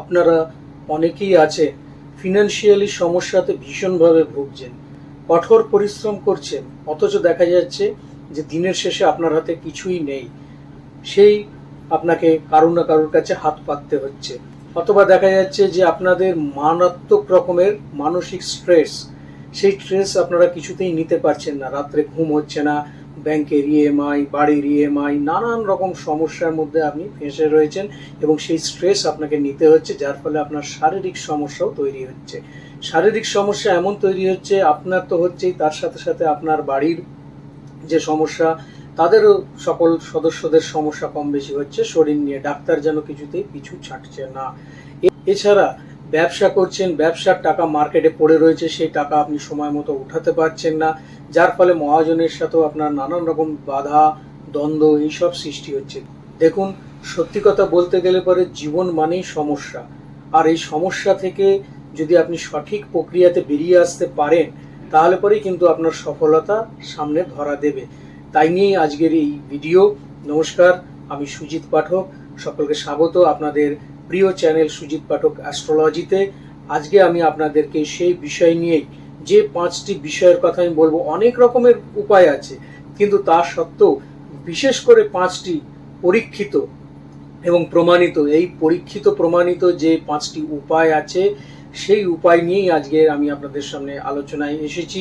আপনারা অনেকেই আছেন ফিনান্সিয়ালি সমস্যাতে ভীষণভাবে ভুগছেন। কঠোর পরিশ্রম করছেন, অথচ দেখা যাচ্ছে যে দিনের শেষে আপনার হাতে কিছুই নেই। সেই আপনাকে কারও না কারোর কাছে হাত পাততে হচ্ছে। অথবা দেখা যাচ্ছে যে আপনাদের মারাত্মক রকমের মানসিক স্ট্রেস সেই স্ট্রেস আপনারা কিছুতেই নিতে পারছেন না। রাত্রে ঘুম হচ্ছে না ব্যাংকের ইএমআই বাড়ির ইএমআই নানান রকম সমস্যার মধ্যে আপনি ফেঁসে রয়েছেন এবং সেই স্ট্রেস আপনাকে নিতে হচ্ছে, যার ফলে আপনার শারীরিক সমস্যাও তৈরি হচ্ছে। শারীরিক সমস্যা এমন তৈরি হচ্ছে, আপনার তো হচ্ছেই, তার সাথে সাথে আপনার বাড়ির যে সমস্যা, তাদেরও সকল সদস্যদের সমস্যা কম বেশি হচ্ছে, শরীর নিয়ে ডাক্তার যেন কিছুতেই পিছু ছাড়ছে না। এছাড়া ব্যবসা করছেন, ব্যবসার টাকা মার্কেটে পড়ে রয়েছে, সেই টাকা আপনি সময় মতো উঠাতে পারছেন না। যার ফলে মহাজনের সাথেও আপনার নানান রকম বাধা, দ্বন্দ্ব এইসব সৃষ্টি হচ্ছে। দেখুন, সত্যি কথা বলতে গেলে পরে জীবন মানেই সমস্যা। আর এই সমস্যা থেকে যদি আপনি সঠিক প্রক্রিয়াতে বেরিয়ে আসতে পারেন, তাহলে পরেই কিন্তু আপনার সফলতা সামনে ধরা দেবে। তাই নিয়েই আজকের এই ভিডিও নমস্কার, আমি সুজিত পাঠক। সকলকে স্বাগত। আপনাদের প্রিয় চ্যানেল সুজিত পাঠক অ্যাস্ট্রোলজিতে, আজকে আমি আপনাদেরকে সেই বিষয় নিয়েই যে পাঁচটি বিষয়ের কথা আমি বলব, অনেক রকমের উপায় আছে, কিন্তু তা সত্ত্বেও বিশেষ করে পাঁচটি পরীক্ষিত এবং প্রমাণিত, এই পরীক্ষিত প্রমাণিত যে পাঁচটি উপায় আছে, সেই উপায় নিয়েই আজকে আমি আপনাদের সামনে আলোচনায় এসেছি।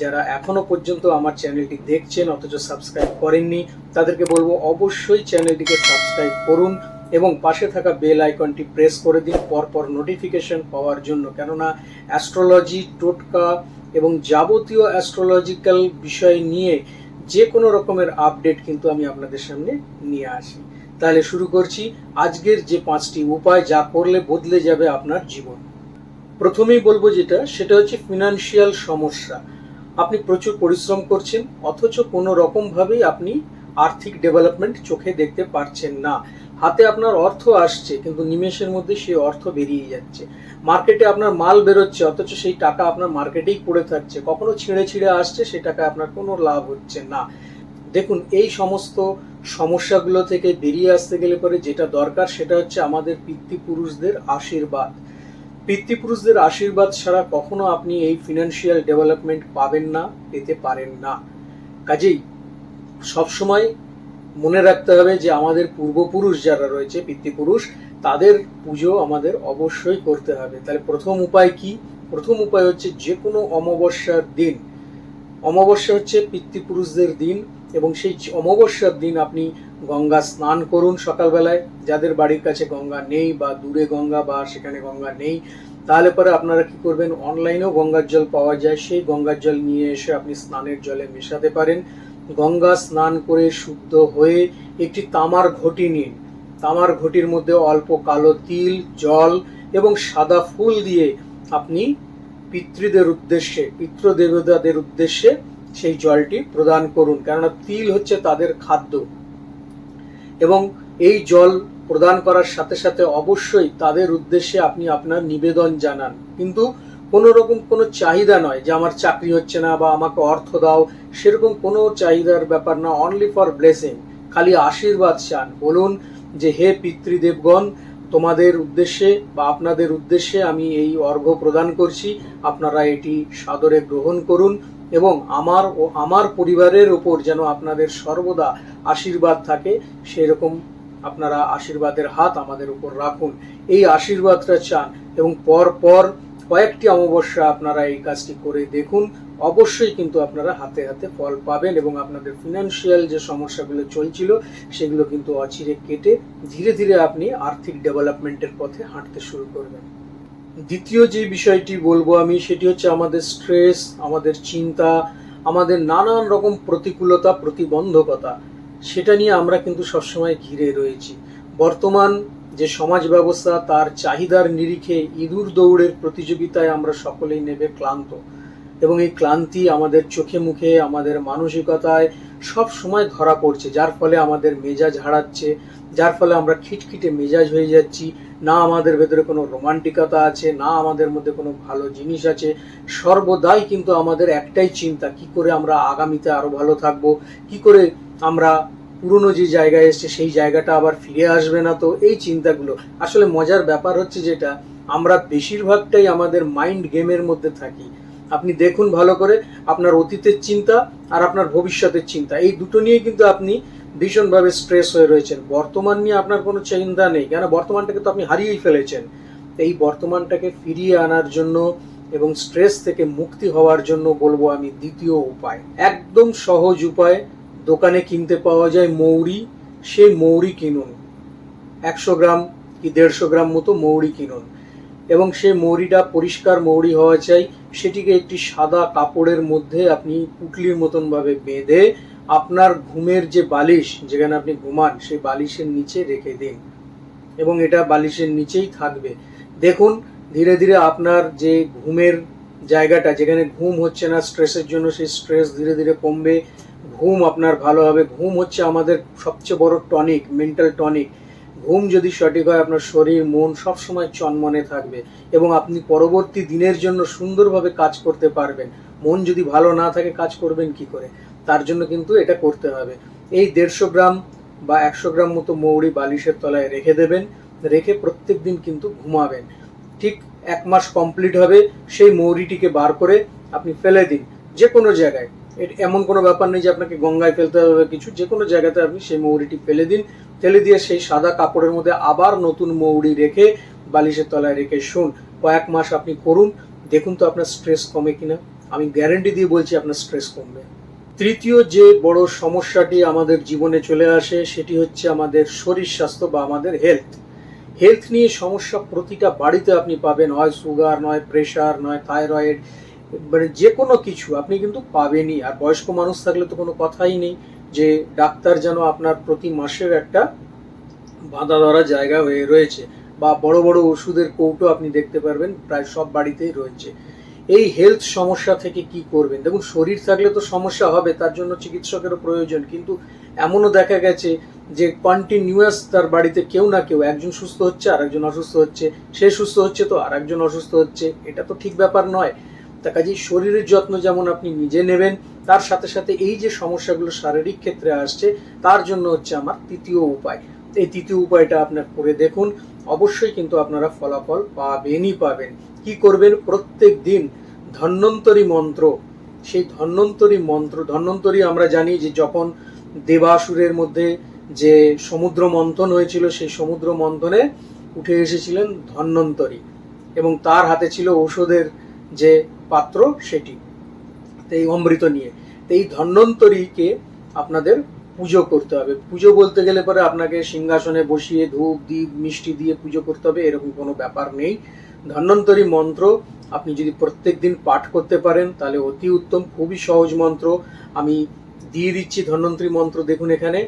যারা এখনও পর্যন্ত আমার চ্যানেলটি দেখছেন, অথচ সাবস্ক্রাইব করেননি, তাদেরকে বলব অবশ্যই চ্যানেলটিকে সাবস্ক্রাইব করুন। এবং পাশে থাকা বেল আইকনটি প্রেস করে দিন, পরপর নোটিফিকেশন পাওয়ার জন্য। কেননা অ্যাস্ট্রোলজি টোটকা এবং যাবতীয় অ্যাস্ট্রোলজিক্যাল বিষয় নিয়ে যে কোনো রকমের আপডেট কিন্তু আমি আপনাদের সামনে নিয়ে আসি। তাহলে শুরু করছি। আজকের যে পাঁচটি উপায়, যা করলে বদলে যাবে আপনার জীবন। প্রথমেই বলব যেটা, সেটা হচ্ছে ফিনান্সিয়াল সমস্যা। আপনি প্রচুর পরিশ্রম করছেন, অথচ কোনো রকমভাবেই আপনি আর্থিক ডেভেলপমেন্ট চোখে দেখতে পারছেন না। হাতে আপনার অর্থ আসছে, কিন্তু নিমেষের মধ্যে সেই অর্থ বেরিয়ে যাচ্ছে। মার্কেটে আপনার মাল বেরোচ্ছে, অথচ সেই টাকা আপনার মার্কেটেই পড়ে থাকছে। কখনো ছিঁড়ে ছিঁড়ে আসছে সে টাকা আপনার কোনো লাভ হচ্ছে না। দেখুন, এই সমস্ত সমস্যাগুলো থেকে বেরিয়ে আসতে গেলে পরে যেটা দরকার, সেটা হচ্ছে আমাদের পিতৃপুরুষদের আশীর্বাদ। পিতৃপুরুষদের আশীর্বাদ ছাড়া কখনো আপনি এই ফিনান্সিয়াল ডেভেলপমেন্ট পাবেন না, পেতে পারেন না। কাজেই সবসময় মনে রাখতে হবে যে আমাদের পূর্বপুরুষ যারা রয়েছে, পিতৃপুরুষ, তাদের পুজো আমাদের অবশ্যই করতে হবে। তাহলে প্রথম উপায় কি? প্রথম উপায় হচ্ছে যে কোনো অমাবস্যার দিন। অমাবস্যা হচ্ছে পিতৃপুরুষদের দিন এবং সেই অমাবস্যার দিন আপনি গঙ্গা স্নান করুন সকালবেলায়। যাদের বাড়ির কাছে গঙ্গা নেই বা দূরে গঙ্গা বা সেখানে গঙ্গা নেই, তাহলে পরে আপনারা কি করবেন? অনলাইনেও গঙ্গার জল পাওয়া যায়। সেই গঙ্গার জল নিয়ে এসে আপনি স্নানের জলে মেশাতে পারেন। গঙ্গা স্নান করে শুদ্ধ হয়ে একটি তামার ঘটি নিন। তামার ঘটির মধ্যে অল্প কালো তিল, জল এবং সাদা ফুল দিয়ে আপনি পিতৃদের উদ্দেশ্যে, পিতৃদেবতাদের উদ্দেশ্যে সেই জলটি প্রদান করুন। কেননা তিল হচ্ছে তাদের খাদ্য। এবং এই জল প্রদান করার সাথে সাথে অবশ্যই তাদের উদ্দেশ্যে আপনি আপনার নিবেদন জানান। কিন্তু কোনো রকম কোনো চাহিদা নয় যে আমার চাকরি হচ্ছে না বা আমাকে অর্থ দাও, সেরকম কোনো চাহিদার ব্যাপার না অনলি ফর ব্লেসিং খালি আশীর্বাদ চান। বলুন যে, হে পিতৃদেবগণ, তোমাদের উদ্দেশ্যে বা আপনাদের উদ্দেশ্যে আমি এই অর্ঘ্য প্রদান করছি। আপনারা এটি সাদরে গ্রহণ করুন এবং আমার ও আমার পরিবারের ওপর যেন আপনাদের সর্বদা আশীর্বাদ থাকে, সেরকম আপনারা আশীর্বাদের হাত আমাদের উপর রাখুন। এই আশীর্বাদটা চান এবং পর পর কয়েকটি অমাবস্যা আপনারা এই কাজটি করে দেখুন। অবশ্যই কিন্তু আপনারা হাতে হাতে ফল পাবেন এবং আপনাদের ফিনান্সিয়াল যে সমস্যাগুলো চলছিল, সেগুলো কিন্তু অচিরে কেটে ধীরে ধীরে আপনি আর্থিক ডেভেলপমেন্টের পথে হাঁটতে শুরু করবেন। দ্বিতীয় যে বিষয়টি বলব আমি, সেটি হচ্ছে আমাদের স্ট্রেস আমাদের চিন্তা, আমাদের নানান রকম প্রতিকূলতা, প্রতিবন্ধকতা, সেটা নিয়ে আমরা কিন্তু সবসময় ঘিরে রয়েছি। বর্তমান যে সমাজ ব্যবস্থা তার চাহিদার নিরিখে ইঁদুর দৌড়ের প্রতিযোগিতায় আমরা সকলেই নেবে ক্লান্ত। এবং এই ক্লান্তি আমাদের চোখে মুখে, আমাদের মানসিকতায় সব সময় ধরা পড়ছে, যার ফলে আমাদের মেজাজ হারাচ্ছে, যার ফলে আমরা খিটখিটে মেজাজ হয়ে যাচ্ছি। না আমাদের ভেতরে কোনো রোমান্টিকতা আছে, না আমাদের মধ্যে কোনো ভালো জিনিস আছে। সর্বদাই কিন্তু আমাদের একটাই চিন্তা, কি করে আমরা আগামীতে আরও ভালো থাকব, কি করে আমরা পুরনো যে জায়গায় এসছে, সেই জায়গাটা আবার ফিরে আসবে না তো? এই চিন্তাগুলো। আসলে মজার ব্যাপার হচ্ছে যেটা, আমরা বেশিরভাগটাই আমাদের মাইন্ড গেমের মধ্যে থাকি। আপনি দেখুন ভালো করে আপনার অতীতের চিন্তা আর আপনার ভবিষ্যতের চিন্তা। এই দুটো নিয়ে কিন্তু আপনি ভীষণভাবে স্ট্রেস হয়ে রয়েছেন। বর্তমান নিয়ে আপনার কোনো চিন্তা নেই, কেন? বর্তমানটাকে তো আপনি হারিয়েই ফেলেছেন। এই বর্তমানটাকে ফিরিয়ে আনার জন্য এবং স্ট্রেস থেকে মুক্তি হওয়ার জন্য বলব আমি দ্বিতীয় উপায়। একদম সহজ উপায় দোকানে কিনতে পাওয়া যায় মৌরি সেই মৌরি কিনুন। একশো গ্রাম কি দেড়শো গ্রাম মতো মৌরি কিনুন। এবং সেই মৌরিটা পরিষ্কার মৌরি হওয়া চাই, সেটিকে একটি সাদা কাপড়ের মধ্যে আপনি পুটলির মতন ভাবে বেঁধে আপনার ঘুমের যে বালিশ, যেখানে আপনি ঘুমান, সেই বালিশের নিচে রেখে দিন। এবং এটা বালিশের নিচেই থাকবে। দেখুন, ধীরে ধীরে আপনার যে ঘুমের জায়গাটা, যেখানে ঘুম হচ্ছে না স্ট্রেসের জন্য সেই স্ট্রেস ধীরে ধীরে কমবে। ঘুম আপনার ভালো হবে। ঘুম হচ্ছে আমাদের সবচেয়ে বড় টনিক মেন্টাল টনিক ঘুম যদি সঠিক হয়, আপনার শরীর, মন সবসময় চনমনে থাকবে এবং আপনি পরবর্তী দিনের জন্য সুন্দরভাবে কাজ করতে পারবেন। মন যদি ভালো না থাকে, কাজ করবেন কি করে? তার জন্য কিন্তু এটা করতে হবে। এই দেড়শো গ্রাম বা একশো গ্রাম মতো মৌরি বালিশের তলায় রেখে দেবেন। রেখে প্রত্যেক দিন কিন্তু ঘুমাবেন। ঠিক এক মাস কমপ্লিট হবে। সেই মৌরিটিকে বার করে আপনি ফেলে দিন। যে কোনো জায়গায়। এমন কোনো ব্যাপার নেই যে আপনাকে গঙ্গায় ফেলতে হবে কিছু, যে কোনো জায়গাতে আপনি সেই মৌরিটি ফেলে দিন, ফেলে দিয়ে সেই সাদা কাপড়ের মধ্যে আবার নতুন মৌরি রেখে বালিশের তলায় রেখে শুন, কয়েক মাস আপনি করুন, দেখুন তো আপনার স্ট্রেস কমে কিনা। আমি গ্যারেন্টি দিয়ে বলছি আপনার স্ট্রেস কমবে। তৃতীয় যে বড় সমস্যাটি আমাদের জীবনে চলে আসে, সেটি হচ্ছে আমাদের শরীর স্বাস্থ্য বা আমাদের হেলথ হেলথ নিয়ে সমস্যা প্রতিটা বাড়িতে আপনি পাবেন, হয় সুগার নয় প্রেশার নয় থাইরয়েড মানে যে কোনো কিছু আপনি কিন্তু পাবেনই, আর বয়স্ক মানুষ থাকলে তো কোনো কথাই নেই যে ডাক্তার যেন আপনার প্রতি মাসের একটা বাঁধা ধরা জায়গা হয়ে রয়েছে, বা বড় বড় ওষুধের কৌটো আপনি দেখতে পারবেন, প্রায় সব বাড়িতেই রয়েছে। এই হেলথ সমস্যা থেকে কি করবেন? দেখুন, শরীর থাকলে তো সমস্যা হবে, তার জন্য চিকিৎসকেরও প্রয়োজন, কিন্তু এমনও দেখা গেছে যে কন্টিনিউয়াস তার বাড়িতে কেউ না কেউ, একজন সুস্থ হচ্ছে আর একজন অসুস্থ হচ্ছে, সে সুস্থ হচ্ছে তো আর একজন অসুস্থ হচ্ছে, এটা তো ঠিক ব্যাপার নয়। তা কাজেই শরীরের যত্ন যেমন আপনি নিজে নেবেন, তার সাথে সাথে এই যে সমস্যাগুলো শারীরিক ক্ষেত্রে আসছে, তার জন্য হচ্ছে আমার তৃতীয় উপায়। এই তৃতীয় উপায়টা আপনার করে দেখুন। অবশ্যই কিন্তু আপনারা ফলাফল পাবেনই পাবেন। কি করবেন? প্রত্যেক দিন ধন্বন্তরী মন্ত্র। সেই ধন্বন্তরী মন্ত্র, ধন্বন্তরী আমরা জানি যে যখন দেবাসুরের মধ্যে যে সমুদ্র মন্থন হয়েছিল, সেই সমুদ্র মন্থনে উঠে এসেছিলেন ধন্বন্তরী। এবং তার হাতে ছিল ঔষধের যে পাত্র সেটি। এই অমৃত নিয়ে। তো এই ধন্বন্তরীকে আপনাদের পুজো করতে হবে। পুজো বলতে গেলে পরে আপনাকে সিংহাসনে বসিয়ে ধূপ দ্বীপ মিষ্টি দিয়ে পুজো করতে হবে, এরকম কোনো ব্যাপার নেই। ধন্বন্তরী মন্ত্র আপনি যদি প্রত্যেক দিন পাঠ করতে পারেন, তাহলে অতি উত্তম, খুবই সহজ মন্ত্র। আমি দিয়ে দিচ্ছি ধন্বন্তরী মন্ত্র, দেখুন এখানে।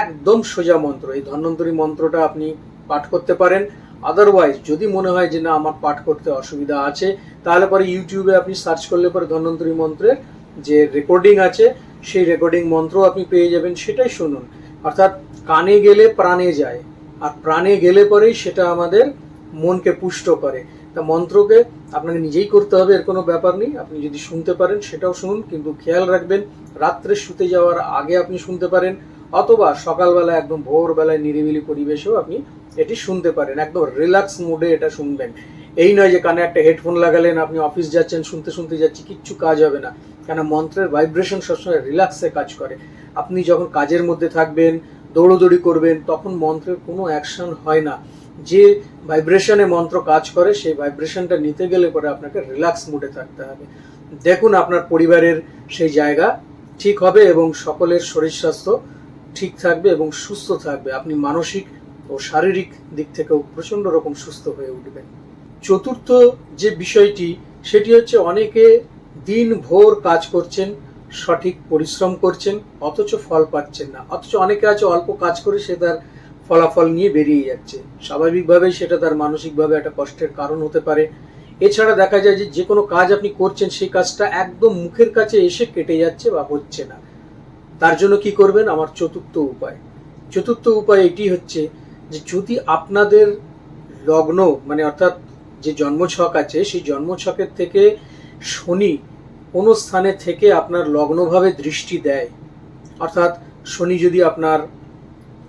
একদম সোজা মন্ত্র। এই ধন্বন্তরী মন্ত্রটা আপনি পাঠ করতে পারেন। আদারওয়াইজ যদি মনে হয় যে না, আমার পাঠ করতে অসুবিধা আছে, তাহলে পরে ইউটিউবে আপনি সার্চ করলে পরে ধন্বন্তরী মন্ত্রের যে রেকর্ডিং আছে, সেই রেকর্ডিং মন্ত্র আপনি পেয়ে যাবেন, সেটাই শুনুন। অর্থাৎ কানে গেলে প্রাণে যায়, আর প্রাণে গেলে পরেই সেটা আমাদের মনকে পুষ্ট করে। তা মন্ত্রকে আপনাকে নিজেই করতে হবে, এর কোনো ব্যাপার নেই। আপনি যদি শুনতে পারেন, সেটাও শুনুন, কিন্তু খেয়াল রাখবেন, রাত্রে শুতে যাওয়ার আগে আপনি শুনতে পারেন অথবা সকালবেলা একদম ভোরবেলায় নিরিবিলি পরিবেশেও আপনি এটি শুনতে পারেন। একদম রিল্যাক্স মুডে এটা শুনবেন। এই নয় যে কানে একটা হেডফোন লাগালেন, আপনি অফিস যাচ্ছেন, শুনতে শুনতে যাচ্ছি, কিচ্ছু কাজ হবে না। কেন মন্ত্রের ভাইব্রেশন সবসময় রিল্যাক্সে কাজ করে। আপনি যখন কাজের মধ্যে থাকবেন, দৌড়োদৌড়ি করবেন, তখন মন্ত্রের কোনো অ্যাকশন হয় না। যে ভাইব্রেশনে মন্ত্র কাজ করে, সেই ভাইব্রেশনটা নিতে গেলে পরে আপনাকে রিল্যাক্স মুডে থাকতে হবে। দেখুন আপনার পরিবারের সেই জায়গা ঠিক হবে এবং সকলের শরীর স্বাস্থ্য ঠিক থাকবে এবং সুস্থ থাকবে। আপনি মানসিক ও শারীরিক দিক থেকেও প্রচণ্ড রকম সুস্থ হয়ে উঠবেন। চতুর্থ যে বিষয়টি, সেটি হচ্ছে অনেকে দিন ভোর কাজ করছেন, সঠিক পরিশ্রম করছেন, অথচ ফল পাচ্ছেন না। অথচ অনেকে আছে, অল্প কাজ করে সে তার ফলাফল নিয়ে বেরিয়ে যাচ্ছে। স্বাভাবিকভাবেই সেটা তার মানসিকভাবে একটা কষ্টের কারণ হতে পারে। এছাড়া দেখা যায় যে যে কোনো কাজ আপনি করছেন, সেই কাজটা একদম মুখের কাছে এসে কেটে যাচ্ছে বা হচ্ছে না। তার জন্য কি করবেন? আমার চতুর্থ উপায়। চতুর্থ উপায় এটি হচ্ছে যে, যদি আপনাদের লগ্ন মানে অর্থাৎ যে জন্মছক আছে, সেই জন্মছকের থেকে শনি কোনো স্থানে থেকে আপনার লগ্নভাবে দৃষ্টি দেয়। অর্থাৎ শনি যদি আপনার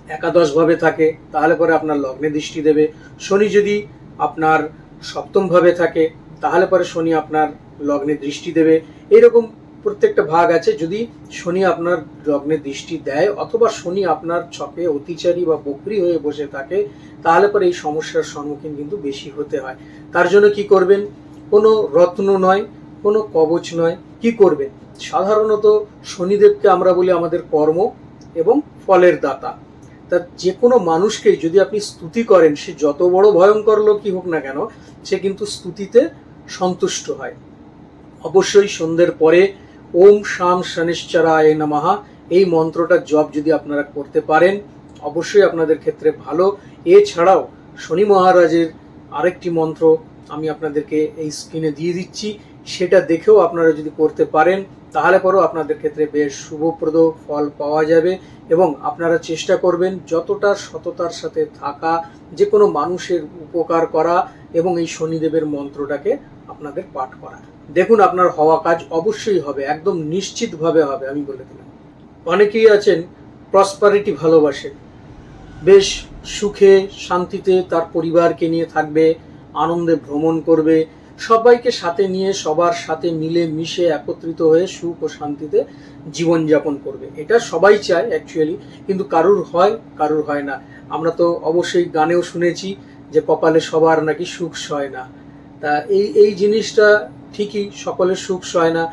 একাদশভাবে থাকে, তাহলে পরে আপনার লগ্নে দৃষ্টি দেবে। শনি যদি আপনার সপ্তমভাবে থাকে, তাহলে পরে শনি আপনার লগ্নে দৃষ্টি দেবে। এইরকম প্রত্যেকটা ভাগ আছে। যদি শনি আপনার লগ্নে দৃষ্টি দেয় অথবা শনি আপনার ছকে অতিচারী বা বকরি হয়ে বসে থাকে, তাহলে পরে এই সমস্যার সম্মুখীন কিন্তু বেশি হতে হয়। তার জন্য কি করবেন? কোনো রত্ন নয়, কোনো কবচ নয়, কি করবেন? সাধারণত শনিদেবকে আমরা বলি আমাদের কর্ম এবং ফলের দাতা। তা যে কোনো মানুষকেই যদি আপনি স্তুতি করেন, সে যত বড় ভয়ঙ্কর লোকই হোক না কেন, সে কিন্তু স্তুতিতে সন্তুষ্ট হয়। অবশ্যই সন্ধ্যের পরে ওম শাম শনিশ্চরায় নমঃ। এই মন্ত্রটা জপ যদি আপনারা করতে পারেন, অবশ্যই আপনাদের ক্ষেত্রে ভালো। এছাড়াও শনি মহারাজের আরেকটি মন্ত্র আমি আপনাদেরকে এই স্ক্রিনে দিয়ে দিচ্ছি। সেটা দেখেও আপনারা যদি করতে পারেন, তাহলে পরেও আপনাদের ক্ষেত্রে বেশ শুভপ্রদ ফল পাওয়া যাবে এবং আপনারা চেষ্টা করবেন যতটা সততার সাথে থাকা, যে কোনো মানুষের উপকার করা এবং এই শনিদেবের মন্ত্রটাকে আপনাদের পাঠ করা দেখুন আপনার হওয়া কাজ অবশ্যই হবে, একদম নিশ্চিতভাবে হবে, আমি বলে দিলাম। অনেকেই আছেন প্রসপারিটি ভালোবাসেন। বেশ সুখে, শান্তিতে তার পরিবারকে নিয়ে থাকবে, আনন্দে ভ্রমণ করবে। সবাইকে সাথে নিয়ে, সবার সাথে মিলে মিশে একত্রিত হয়ে সুখ ও শান্তিতে জীবনযাপন করবে। এটা সবাই চায় অ্যাকচুয়ালি কিন্তু কারুর হয় কারুর হয় না। আমরা তো অবশ্যই গানেও শুনেছি যে কপালে সবার নাকি সুখ সয় না। তা এই এই জিনিসটা ঠিকই সকলের সুখ সয় না।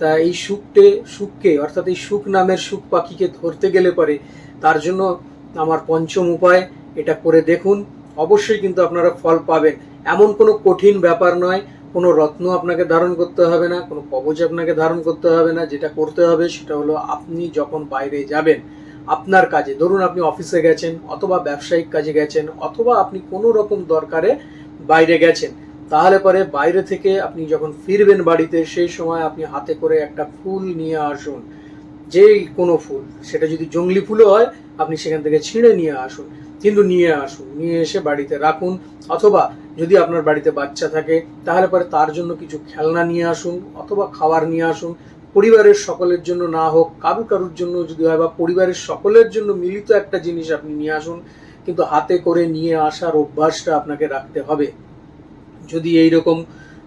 তা এই সুখটে সুখকে, অর্থাৎ এই সুখ নামের সুখ পাখিকে ধরতে গেলে পরে, তার জন্য আমার পঞ্চম উপায়, এটা করে দেখুন। অবশ্যই কিন্তু আপনারা ফল পাবেন। এমন কোনো কঠিন ব্যাপার নয়, কোনো রত্ন আপনাকে ধারণ করতে হবে না, কোনো কবচ আপনাকে ধারণ করতে হবে না, যেটা করতে হবে সেটা হলো আপনি যখন বাইরে যাবেন, আপনার কাজে, ধরুন আপনি অফিসে গেছেন অথবা ব্যবসায়িক কাজে গেছেন অথবা আপনি কোনো রকম দরকারে বাইরে গেছেন তাহলে পরে বাইরে থেকে আপনি যখন ফিরবেন বাড়িতে, সেই সময় আপনি হাতে করে একটা ফুল নিয়ে আসুন। যে কোনো ফুল, সেটা যদি জঙ্গলি ফুলও হয়, আপনি সেখান থেকে ছিঁড়ে নিয়ে আসুন। কিন্তু নিয়ে আসুন, নিয়ে এসে বাড়িতে রাখুন। অথবা যদি আপনার বাড়িতে বাচ্চা থাকে, তাহলে পরে তার জন্য কিছু খেলনা নিয়ে আসুন, অথবা খাবার নিয়ে আসুন। পরিবারের সকলের জন্য না হোক কারু কারুর জন্য যদি হয় বা পরিবারের সকলের জন্য মিলিত একটা জিনিস আপনি নিয়ে আসুন, কিন্তু হাতে করে নিয়ে আসার অভ্যাসটা আপনাকে রাখতে হবে। যদি এই রকম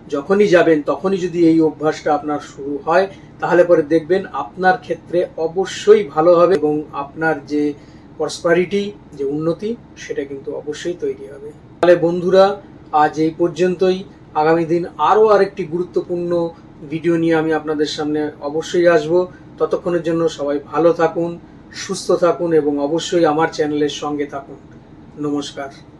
যখনই যাবেন, তখনই যদি এই অভ্যাসটা আপনার শুরু হয়, তাহলে পরে দেখবেন আপনার ক্ষেত্রে অবশ্যই ভালো হবে এবং আপনার যে প্রসপারিটি যে উন্নতি, সেটা কিন্তু অবশ্যই তৈরি হবে। তাহলে বন্ধুরা, আজ এই পর্যন্তই। আগামী দিন আরও আরেকটি গুরুত্বপূর্ণ ভিডিও নিয়ে আমি আপনাদের সামনে অবশ্যই আসব। ততক্ষণের জন্য সবাই ভালো থাকুন, সুস্থ থাকুন এবং অবশ্যই আমার চ্যানেলের সঙ্গে থাকুন। নমস্কার।